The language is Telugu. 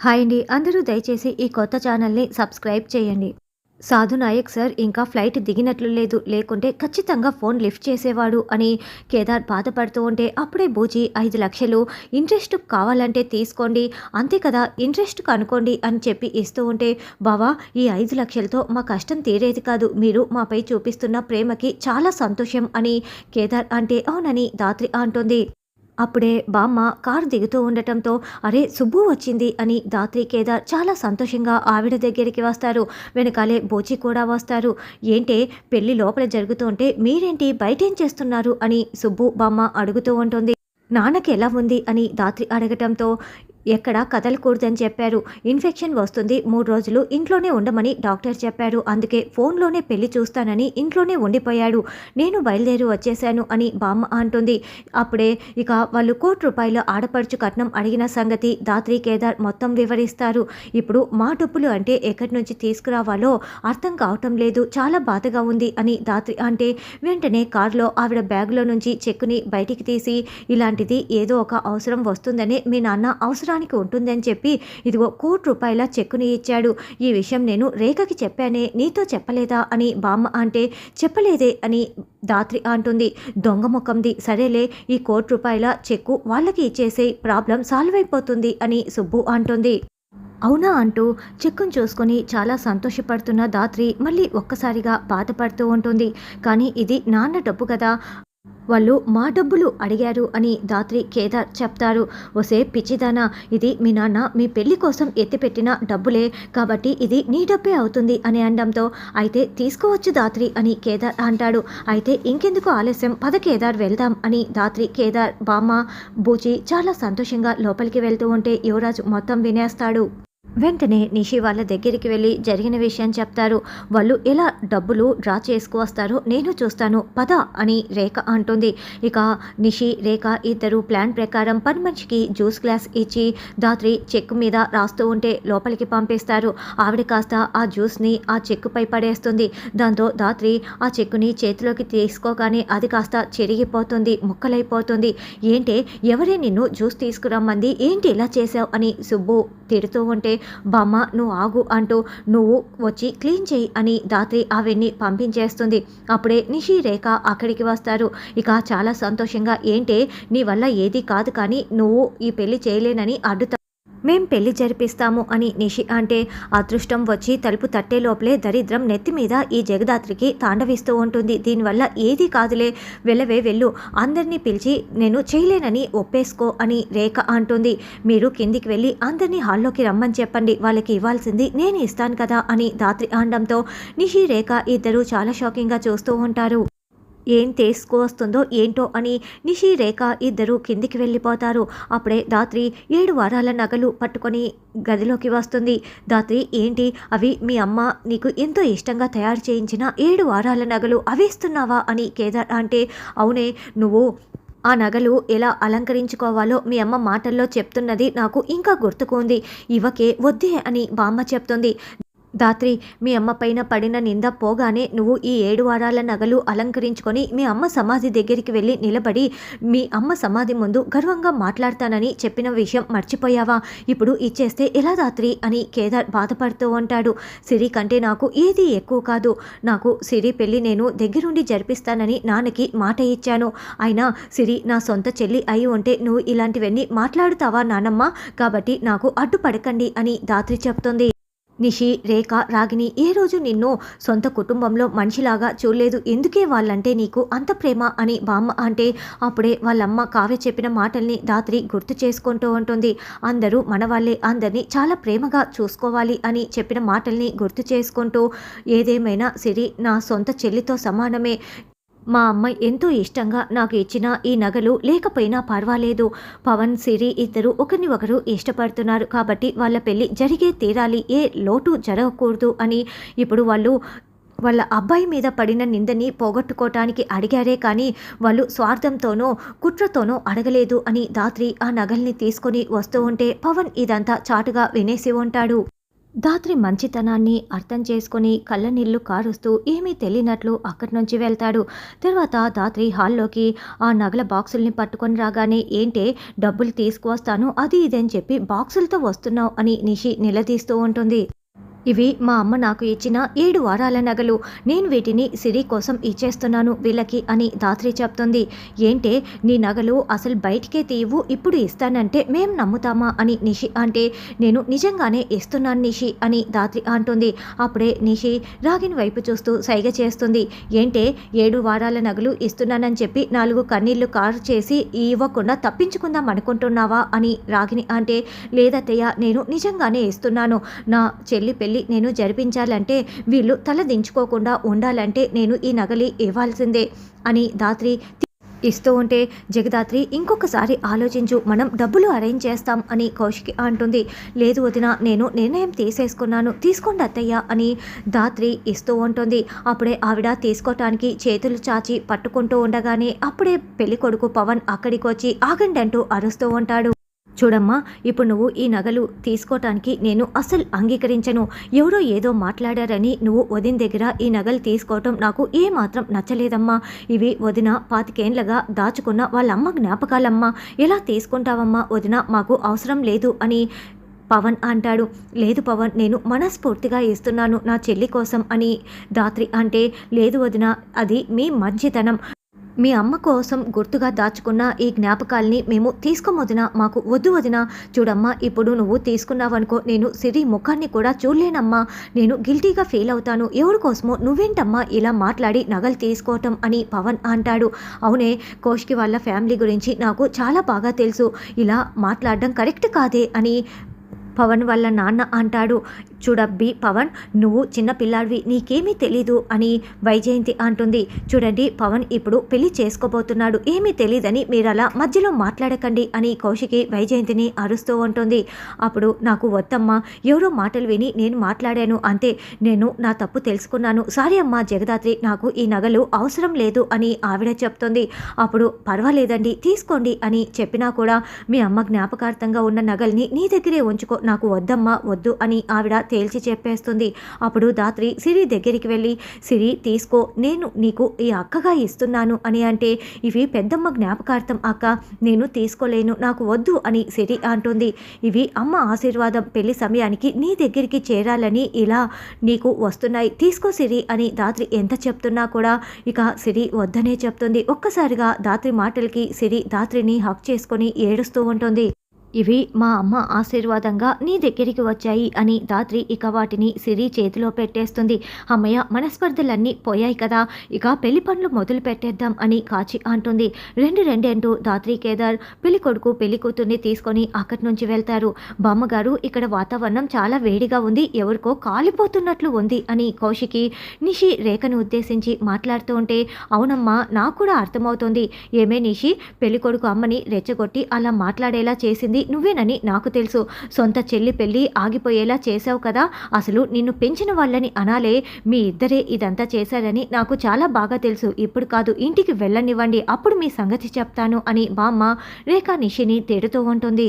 హాయ్ అండి. అందరూ దయచేసి ఈ కొత్త ఛానల్ని సబ్స్క్రైబ్ చేయండి. సాధు నాయక్ సార్ ఇంకా ఫ్లైట్ దిగినట్లు లేదు. లేకుంటే ఖచ్చితంగా ఫోన్ లిఫ్ట్ చేసేవాడు అని కేదార్ బాధపడుతూ ఉంటే అప్పుడే బూజీ ఐదు లక్షలు ఇంట్రెస్ట్ కావాలంటే తీసుకోండి. అంతే కదా ఇంట్రెస్ట్ కనుకోండి అని చెప్పి ఇస్తూ ఉంటే బావా ఈ ఐదు లక్షలతో మా కష్టం తీరేది కాదు. మీరు మాపై చూపిస్తున్న ప్రేమకి చాలా సంతోషం అని కేదార్ అంటే అవునని దాత్రి అంటుంది. అప్పుడే బామ్మ కారు దిగుతూ ఉండటంతో అరే సుబ్బు వచ్చింది అని దాత్రి కేదార్ చాలా సంతోషంగా ఆవిడ దగ్గరికి వస్తారు. వెనకాలే బోచి కూడా వస్తారు. ఏంటే పెళ్ళి లోపల జరుగుతుంటే మీరేంటి బయటేం చేస్తున్నారు? అని సుబ్బు బామ్మ అడుగుతూ ఉంటుంది. నాన్నకి ఎలా ఉంది? అని దాత్రి అడగటంతో ఎక్కడ కదలకూడదని చెప్పారు. ఇన్ఫెక్షన్ వస్తుంది మూడు రోజులు ఇంట్లోనే ఉండమని డాక్టర్ చెప్పారు. అందుకే ఫోన్లోనే పెళ్ళి చూస్తానని ఇంట్లోనే ఉండిపోయాడు. నేను బయలుదేరి వచ్చేశాను అని బామ్మ అంటుంది. అప్పుడే ఇక వాళ్ళు కోటి రూపాయల ఆడపడుచు కట్నం అడిగిన సంగతి దాత్రి కేదార్ మొత్తం వివరిస్తారు. ఇప్పుడు మా డబ్బులు అంటే ఎక్కడి నుంచి తీసుకురావాలో అర్థం కావటం లేదు. చాలా బాధగా ఉంది అని దాత్రి అంటే వెంటనే కారులో ఆవిడ బ్యాగులో నుంచి చెక్కుని బయటికి తీసి ఇలాంటిది ఏదో ఒక అవసరం వస్తుందని మీ నాన్న అవసరం సంవత్సరానికి ఉంటుందని చెప్పి ఇదిగో కోటి రూపాయల చెక్కుని ఇచ్చాడు. ఈ విషయం నేను రేఖకి చెప్పానే నీతో చెప్పలేదా అని బామ్మ అంటే చెప్పలేదే అని దాత్రి అంటుంది. దొంగ ముఖంది. సరేలే ఈ కోటి రూపాయల చెక్కు వాళ్ళకి ఇచ్చేసే ప్రాబ్లం సాల్వ్ అయిపోతుంది అని సుబ్బు అంటుంది. అవునా అంటూ చెక్కును చూసుకొని చాలా సంతోషపడుతున్న దాత్రి మళ్ళీ ఒక్కసారిగా బాధపడుతూ ఉంటుంది. కానీ ఇది నాన్న డబ్బు కదా. వాళ్ళు మా డబ్బులు అడిగారు అని దాత్రి కేదార్ చెప్తారు. ఒసే పిచ్చిదానా ఇది మీ నాన్న మీ పెళ్ళి కోసం ఎత్తిపెట్టిన డబ్బులే కాబట్టి ఇది నీ డబ్బే అవుతుంది అని అనడంతో అయితే తీసుకోవచ్చు దాత్రి అని కేదార్ అంటాడు. అయితే ఇంకెందుకు ఆలస్యం? పద కేదార్ వెళ్దాం అని దాత్రి కేదార్ బామ్మ బూచి చాలా సంతోషంగా లోపలికి వెళ్తూ ఉంటే యువరాజు మొత్తం వినేస్తాడు. వెంటనే నిషి వాళ్ళ దగ్గరికి వెళ్ళి జరిగిన విషయం చెప్తారు. వాళ్ళు ఎలా డబ్బులు డ్రా చేసుకువస్తారో నేను చూస్తాను పద అని రేఖ అంటుంది. ఇక నిషి రేఖ ఇద్దరు ప్లాన్ ప్రకారం పని మనిషికి జ్యూస్ గ్లాస్ ఇచ్చి దాత్రి చెక్కు మీద రాస్తూ ఉంటే లోపలికి పంపిస్తారు. ఆవిడ కాస్త ఆ జ్యూస్ని ఆ చెక్కుపై పడేస్తుంది. దాంతో దాత్రి ఆ చెక్కుని చేతిలోకి తీసుకోగానే అది కాస్త చెరిగిపోతుంది ముక్కలైపోతుంది. ఏంటే ఎవరే నిన్ను జ్యూస్ తీసుకురమ్మంది? ఏంటి ఇలా చేశావు? అని సుబ్బు తిడుతూ ఉంటే బామ్మ నువ్వు ఆగు అంటూ నువ్వు వచ్చి క్లీన్ చేయి అని దాత్రి ఆవిడ్ని పంపించేస్తుంది. అప్పుడే నిషి రేఖ అక్కడికి వస్తారు. ఇక చాలా సంతోషంగా ఏంటే నీ వల్ల ఏది కాదు కానీ నువ్వు ఈ పెళ్ళి చేయలేనని అడ్డుతా మేం పెళ్ళి జరిపిస్తాము అని నిషి అంటే అదృష్టం వచ్చి తలుపు తట్టే లోపలే దరిద్రం నెత్తి మీద ఈ జగదాత్రికి తాండవిస్తూ ఉంటుంది. దీనివల్ల ఏది కాదులే వెళ్ళవే వెళ్ళు. అందరినీ పిలిచి నేను చేయలేనని ఒప్పేసుకో అని రేఖ అంటుంది. మీరు కిందికి వెళ్ళి అందరినీ హాల్లోకి రమ్మని చెప్పండి. వాళ్ళకి ఇవ్వాల్సింది నేను ఇస్తాను కదా అని దాత్రి ఆండంతో నిషి రేఖ ఇద్దరు చాలా షాకింగ్గా చూస్తూ ఉంటారు. ఏం తీసుకువస్తుందో ఏంటో అని నిషి రేఖ ఇద్దరు కిందికి వెళ్ళిపోతారు. అప్పుడే దాత్రి ఏడు వారాల నగలు పట్టుకొని గదిలోకి వస్తుంది. దాత్రి ఏంటి? అవి మీ అమ్మ నీకు ఎంతో ఇష్టంగా తయారు చేయించిన ఏడు వారాల నగలు అవేస్తున్నావా అని కేదార్ అంటే అవునే నువ్వు ఆ నగలు ఎలా అలంకరించుకోవాలో మీ అమ్మ మాటల్లో చెప్తున్నది నాకు ఇంకా గుర్తుకుంది ఇవకే వద్దే అని బామ్మ చెప్తుంది. దాత్రి మీ అమ్మ పైన పడిన నింద పోగానే నువ్వు ఈ ఏడు వారాల నగలు అలంకరించుకొని మీ అమ్మ సమాధి దగ్గరికి వెళ్ళి నిలబడి మీ అమ్మ సమాధి ముందు గర్వంగా మాట్లాడతానని చెప్పిన విషయం మర్చిపోయావా? ఇప్పుడు ఇచ్చేస్తే ఎలా దాత్రి? అని కేదార్ బాధపడుతూ ఉంటాడు. సిరి కంటే నాకు ఏది ఎక్కువ కాదు. నాకు సిరి పెళ్ళి నేను దగ్గరుండి జరిపిస్తానని నాన్నకి మాట ఇచ్చాను. అయినా సిరి నా సొంత చెల్లి అయి ఉంటే నువ్వు ఇలాంటివన్నీ మాట్లాడుతావా నానమ్మ? కాబట్టి నాకు అడ్డుపడకండి అని దాత్రి చెప్తుంది. నిషి రేఖ రాగిని ఏ రోజు నిన్ను సొంత కుటుంబంలో మనిషిలాగా చూడలేదు. ఎందుకే వాళ్ళంటే నీకు అంత ప్రేమ అని బామ్మ అంటే అప్పుడే వాళ్ళమ్మ కావ్య చెప్పిన మాటల్ని దాత్రి గుర్తు చేసుకుంటూ ఉంటుంది. అందరూ మన వాళ్ళే అందరినీ చాలా ప్రేమగా చూసుకోవాలి అని చెప్పిన మాటల్ని గుర్తు చేసుకుంటూ ఏదేమైనా సిరి నా సొంత చెల్లితో సమానమే. మా అమ్మాయి ఎంతో ఇష్టంగా నాకు ఇచ్చిన ఈ నగలు లేకపోయినా పర్వాలేదు. పవన్ సిరి ఇద్దరు ఒకరిని ఒకరు ఇష్టపడుతున్నారు. కాబట్టి వాళ్ళ పెళ్ళి జరిగే తీరాలి. ఏ లోటు జరగకూడదు అని ఇప్పుడు వాళ్ళు వాళ్ళ అబ్బాయి మీద పడిన నిందని పోగొట్టుకోవటానికి అడిగారే కానీ వాళ్ళు స్వార్థంతోనో కుట్రతోనో అడగలేదు అని దాత్రి ఆ నగల్ని తీసుకొని వస్తూ ఉంటే పవన్ ఇదంతా చాటుగా వినేసి ఉంటాడు. దాత్రి మంచితనాన్ని అర్థం చేసుకొని కళ్ళనీళ్ళు కారుస్తూ ఏమీ తెలియనట్లు అక్కడి నుంచి వెళ్తాడు. తర్వాత దాత్రి హాల్లోకి ఆ నగల బాక్సుల్ని పట్టుకొని రాగానే ఏంటే డబ్బులు తీసుకువస్తాను అది ఇదని చెప్పి బాక్సులతో వస్తున్నావు అని నిషి నిలదీస్తూ ఉంటుంది. ఇవి మా అమ్మ నాకు ఇచ్చిన ఏడు వారాల నగలు. నేను వీటిని సిరి కోసం ఇచ్చేస్తున్నాను వీళ్ళకి అని దాత్రి చెప్తుంది. ఏంటే నీ నగలు అసలు బయటికే తీయవు ఇప్పుడు ఇస్తానంటే మేం నమ్ముతామా అని నిషి అంటే నేను నిజంగానే ఇస్తున్నాను నిషి అని దాత్రి అంటుంది. అప్పుడే నిషి రాగిని వైపు చూస్తూ సైగ చేస్తుంది. ఏంటే ఏడు వారాల నగలు ఇస్తున్నానని చెప్పి నాలుగు కన్నీళ్ళు కారు చేసి ఇవ్వకుండా తప్పించుకుందాం అనుకుంటున్నావా అని రాగిని అంటే లేదత్తయ్య నేను నిజంగానే ఇస్తున్నాను. నా చెల్లి పెళ్ళి నేను జరిపించాలంటే వీళ్ళు తల దించుకోకుండా ఉండాలంటే నేను ఈ నగలి ఇవ్వాల్సిందే అని దాత్రి ఇస్తూ ఉంటే జగదాత్రి ఇంకొకసారి ఆలోచించు మనం డబ్బులు అరేంజ్ చేస్తాం అని కౌశికి అంటుంది. లేదు వదిన నేను నిర్ణయం తీసేసుకున్నాను తీసుకోండి అత్తయ్య అని దాత్రి ఇస్తూ ఉంటుంది. అప్పుడే ఆవిడ తీసుకోవటానికి చేతులు చాచి పట్టుకుంటూ ఉండగానే అప్పుడే పెళ్ళి కొడుకు పవన్ అక్కడికి వచ్చి ఆగండి అంటూ అరుస్తూ ఉంటాడు. చూడమ్మా ఇప్పుడు నువ్వు ఈ నగలు తీసుకోవటానికి నేను అసలు అంగీకరించను. ఎవరో ఏదో మాట్లాడారని నువ్వు వదిన దగ్గర ఈ నగలు తీసుకోవటం నాకు ఏమాత్రం నచ్చలేదమ్మా. ఇవి వదిన పాతికేండ్లగా దాచుకున్న వాళ్ళ అమ్మ జ్ఞాపకాలమ్మా. ఎలా తీసుకుంటావమ్మా వదిన మాకు అవసరం లేదు అని పవన్ అంటాడు. లేదు పవన్ నేను మనస్ఫూర్తిగా ఇస్తున్నాను నా చెల్లి కోసం అని దాత్రి అంటే లేదు వదిన అది మీ మంచితనం. మీ అమ్మ కోసం గుర్తుగా దాచుకున్న ఈ జ్ఞాపకాల్ని మేము తీసుకోమొదిన మాకు వద్దు వదిన. చూడమ్మా ఇప్పుడు నువ్వు తీసుకున్నావనుకో నేను సిరి ముఖాన్ని కూడా చూడలేనమ్మా. నేను గిల్టీగా ఫీల్ అవుతాను. ఎవరి కోసమో నువ్వేంటమ్మా ఇలా మాట్లాడి నగలు తీసుకోవటం అని పవన్ అంటాడు. అవునే కోష్కి వాళ్ళ ఫ్యామిలీ గురించి నాకు చాలా బాగా తెలుసు. ఇలా మాట్లాడడం కరెక్ట్ కాదే అని పవన్ వాళ్ళ నాన్న అంటాడు. చూడబ్బి పవన్ నువ్వు చిన్న పిల్లాడివి నీకేమీ తెలీదు అని వైజయంతి అంటుంది. చూడండి పవన్ ఇప్పుడు పెళ్ళి చేసుకోబోతున్నాడు ఏమీ తెలీదని మీరు అలా మధ్యలో మాట్లాడకండి అని కౌశికి వైజయంతిని అరుస్తూ ఉంటుంది. అప్పుడు నాకు వద్దమ్మా ఎవరో మాటలు విని నేను మాట్లాడాను అంతే. నేను నా తప్పు తెలుసుకున్నాను. సారీ అమ్మ జగదాత్రి నాకు ఈ నగలు అవసరం లేదు అని ఆవిడ చెప్తుంది. అప్పుడు పర్వాలేదండి తీసుకోండి అని చెప్పినా కూడా మీ అమ్మ జ్ఞాపకార్థంగా ఉన్న నగల్ని నీ దగ్గరే ఉంచుకో నాకు వద్దమ్మా వద్దు అని ఆవిడ తేల్చి చెప్పేస్తుంది. అప్పుడు దాత్రి సిరి దగ్గరికి వెళ్ళి సిరి తీసుకో నేను నీకు ఈ అక్కగా ఇస్తున్నాను అని అంటే ఇవి పెద్దమ్మ జ్ఞాపకార్థం అక్క నేను తీసుకోలేను నాకు వద్దు అని సిరి అంటుంది. ఇవి అమ్మ ఆశీర్వాదం పెళ్ళి సమయానికి నీ దగ్గరికి చేరాలని ఇలా నీకు వస్తున్నాయి తీసుకో సిరి అని దాత్రి ఎంత చెప్తున్నా కూడా ఇక సిరి వద్దనే చెప్తుంది. ఒక్కసారిగా దాత్రి మాటలకి సిరి దాత్రిని హక్ చేసుకొని ఏడుస్తూ ఉంటుంది. ఇవి మా అమ్మ ఆశీర్వాదంగా నీ దగ్గరికి వచ్చాయి అని దాత్రి ఇక వాటిని సిరి చేతిలో పెట్టేస్తుంది. అమ్మయ్య మనస్పర్ధలన్నీ పోయాయి కదా ఇక పెళ్ళి పనులు మొదలు పెట్టేద్దాం అని కాచి అంటుంది. రెండు రెండేంటూ దాత్రి కేదార్ పెళ్ళి కొడుకు పెళ్ళి కూతుర్ని తీసుకొని అక్కడి నుంచి వెళ్తారు. బామ్మగారు ఇక్కడ వాతావరణం చాలా వేడిగా ఉంది ఎవరికో కాలిపోతున్నట్లు ఉంది అని కౌశికి నిషి రేఖను ఉద్దేశించి మాట్లాడుతూ ఉంటే అవునమ్మా నాకు కూడా అర్థమవుతుంది. ఏమే నిషి పెళ్ళి కొడుకు అమ్మని రెచ్చగొట్టి అలా మాట్లాడేలా చేసింది చేసింది నువ్వేనని నాకు తెలుసు. సొంత చెల్లి పెళ్ళి ఆగిపోయేలా చేశావు కదా. అసలు నిన్ను పెంచిన వాళ్ళని అనాలే. మీ ఇద్దరే ఇదంతా చేశారని నాకు చాలా బాగా తెలుసు. ఇప్పుడు కాదు ఇంటికి వెళ్ళనివ్వండి. అప్పుడు మీ సంగతి చెప్తాను అని బామ్మ రేఖా నిషిని తేడుతూ ఉంటుంది.